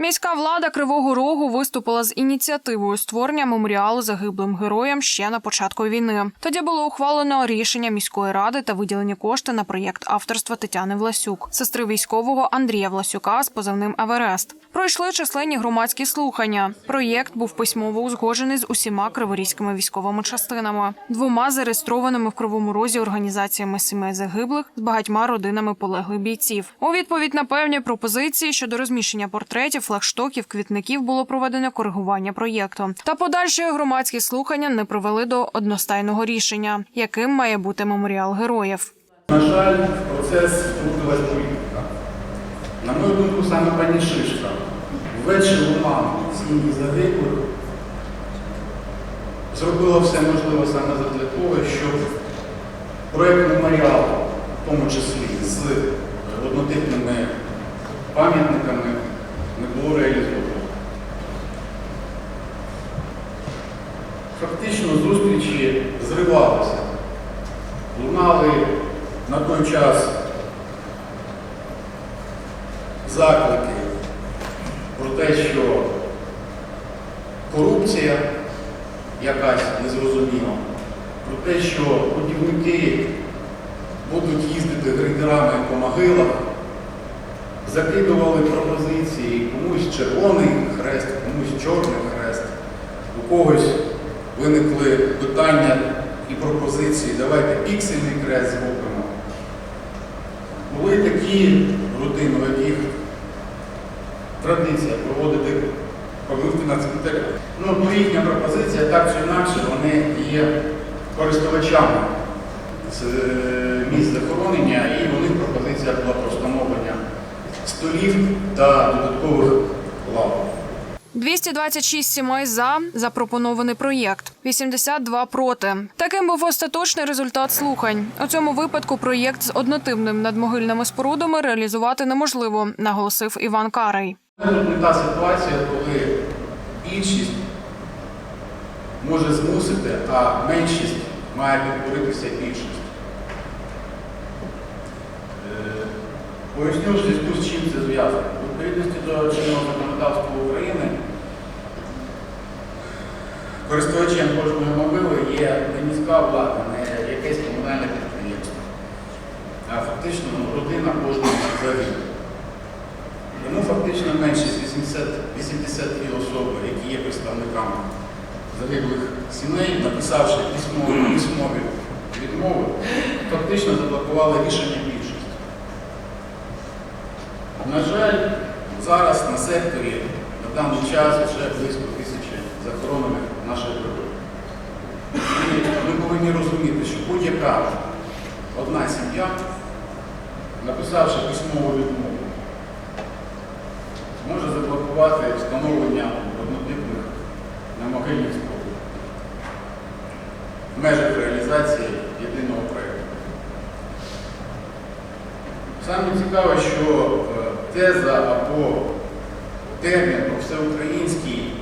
Міська влада Кривого Рогу виступила з ініціативою створення меморіалу загиблим героям ще на початку війни. Тоді було ухвалено рішення міської ради та виділені кошти на проєкт авторства Тетяни Власюк, сестри військового Андрія Власюка з позивним Еверест. Пройшли численні громадські слухання. Проєкт був письмово узгоджений з усіма криворізькими військовими частинами, двома зареєстрованими в Кривому Розі організаціями сімей загиблих з багатьма родинами полеглих бійців. У відповідь на певні пропозиції щодо розміщення портретів, флагштоків, квітників було проведено коригування проєкту. Та подальші громадські слухання не привели до одностайного рішення, яким має бути меморіал героїв. На жаль, процес політика. На мою думку, саме пані Шишка, введши в оману сім'ї загиблих, зробила все можливе саме для того, щоб проєкт меморіалу, в тому числі з однотипними пам'ятниками, не було реалізовано. Фактично зустрічі зривалися. Лунали на той час заклики про те, що корупція якась незрозуміла, про те, що будівники будуть їздити грейдерами по могилах, закидували пропозиції комусь червоний хрест, комусь чорний хрест, у когось виникли питання і пропозиції, давайте піксельний крест зробимо. Були такі родини, традиція проводити помилки на цвинтарях. Ну, ну, їхня пропозиція, так чи інакше, вони є користувачами з е, місць захоронення, і у них пропозиція була про встановлення столів та додаткових лав. 226 сімей за запропонований проєкт, 82 проти. Таким був остаточний результат слухань. У цьому випадку проєкт з однотипним надмогильними спорудами реалізувати неможливо, наголосив Іван Карий. Не та ситуація, коли більшість може змусити, а меншість має підкоритися більшість. Е, Поясню зв'язку з чим це зв'язано. У відповідності до чинного законодавства України користувачем кожної могили є не міська влада, не якесь комунальне підприємство, а фактично родина кожного загиблого. Фактично меншість 80, 82 особи, які є представниками загиблих сімей, написавши письмові, письмові відмови, фактично заблокували рішення більшості. На жаль, зараз на секторі на даний час вже близько тисячі захоронених героїв. І ми повинні розуміти, що будь-яка одна сім'я, написавши письмову відмову, може заблокувати встановлення однотипних намогильних споруд в межах реалізації єдиного проєкту. Саме цікаве, що е, теза або термін про всеукраїнський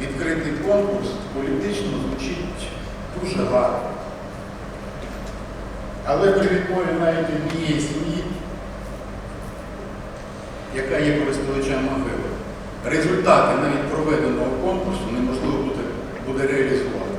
відкритий конкурс політично звучить дуже гарно. Але при відмові навіть однієї сім'ї яка є користувачем могили. Результати навіть проведеного конкурсу неможливо буде, буде реалізувати.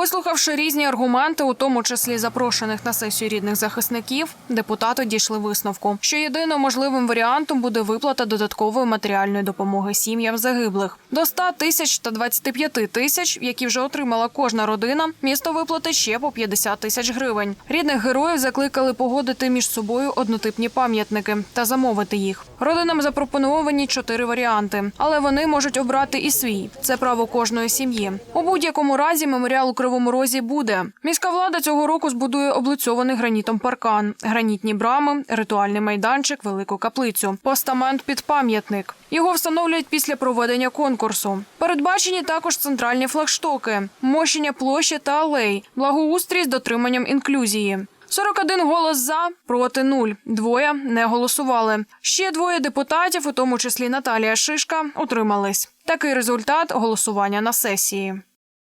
Вислухавши різні аргументи, у тому числі запрошених на сесію рідних захисників, депутати дійшли висновку, що єдиним можливим варіантом буде виплата додаткової матеріальної допомоги сім'ям загиблих до 100 тисяч та 25 тисяч, які вже отримала кожна родина. Місто виплати ще по 50 тисяч гривень. Рідних героїв закликали погодити між собою однотипні пам'ятники та замовити їх. Родинам запропоновані чотири варіанти, але вони можуть обрати і свій. Це право кожної сім'ї. У будь-якому разі меморіал у Кривому Розі буде. Міська влада цього року збудує облицьований гранітом паркан, гранітні брами, ритуальний майданчик, велику каплицю, постамент під пам'ятник. Його встановлюють після проведення конкурсу. Передбачені також центральні флагштоки, мощення площі та алей, благоустрій з дотриманням інклюзії. 41 голос за, проти нуль. Двоє не голосували. Ще двоє депутатів, у тому числі Наталія Шишка, утримались. Такий результат голосування на сесії.